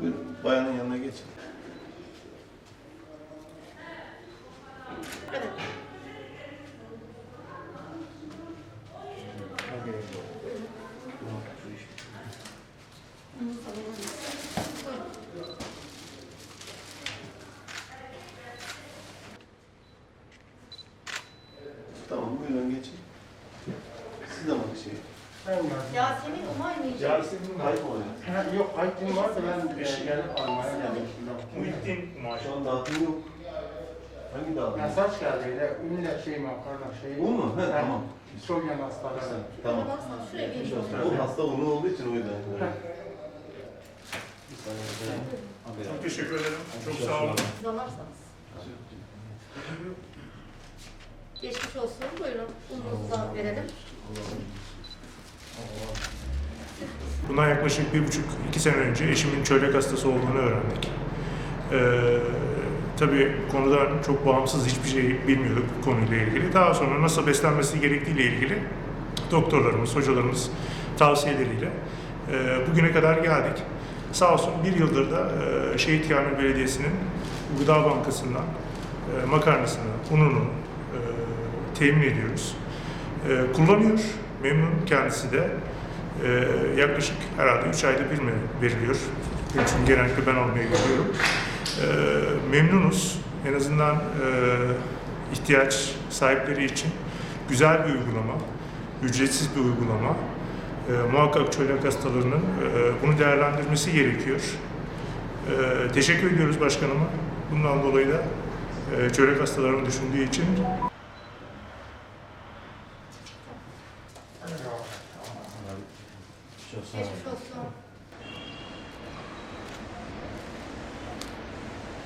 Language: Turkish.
Buyurun, bayanın yanına geçin. Tamam, buyurun geçin. Siz de bak şey. Ben vardım. Yasemin Umay mıydı? Yasemin kayıp oluyor. Ha, Yok kayıtım var da ben e, gelip almaya geldim. Muhittin maaşı. Şu an dağıtım yok. Hangi dağıtım? Mesaj geldi de ünlü şey makarna şey. Bu mu? He, tamam. Solyan hastaları. Tamam. Bir Bu hasta unu olduğu için o yüzden. Çok teşekkür ederim. Çok sağ olun. Zamarsanız. Geçmiş olsun. Buyurun. Umunuzu da verelim. Bundan yaklaşık bir buçuk, iki sene önce eşimin çölyak hastası olduğunu öğrendik. Ee, tabii konudan çok bağımsız hiçbir şey bilmiyorduk bu konuyla ilgili. Daha sonra nasıl beslenmesi gerektiğiyle ilgili doktorlarımız, hocalarımız tavsiyeleriyle e, bugüne kadar geldik. Sağ olsun bir yıldır da e, Şehit Kamil Belediyesi'nin Gıda Bankası'ndan e, makarnasını, ununu e, temin ediyoruz. E, kullanıyor, memnun kendisi de. Ee, yaklaşık herhalde 3 ayda bir mi veriliyor? Çünkü genellikle ben almaya geliyorum. Ee, memnunuz. En azından e, ihtiyaç sahipleri için güzel bir uygulama, ücretsiz bir uygulama. Ee, muhakkak çölyak hastalarının e, bunu değerlendirmesi gerekiyor. Ee, teşekkür ediyoruz başkanıma. Bundan dolayı da e, çölyak hastalarını düşündüğü için Geçmiş olsun.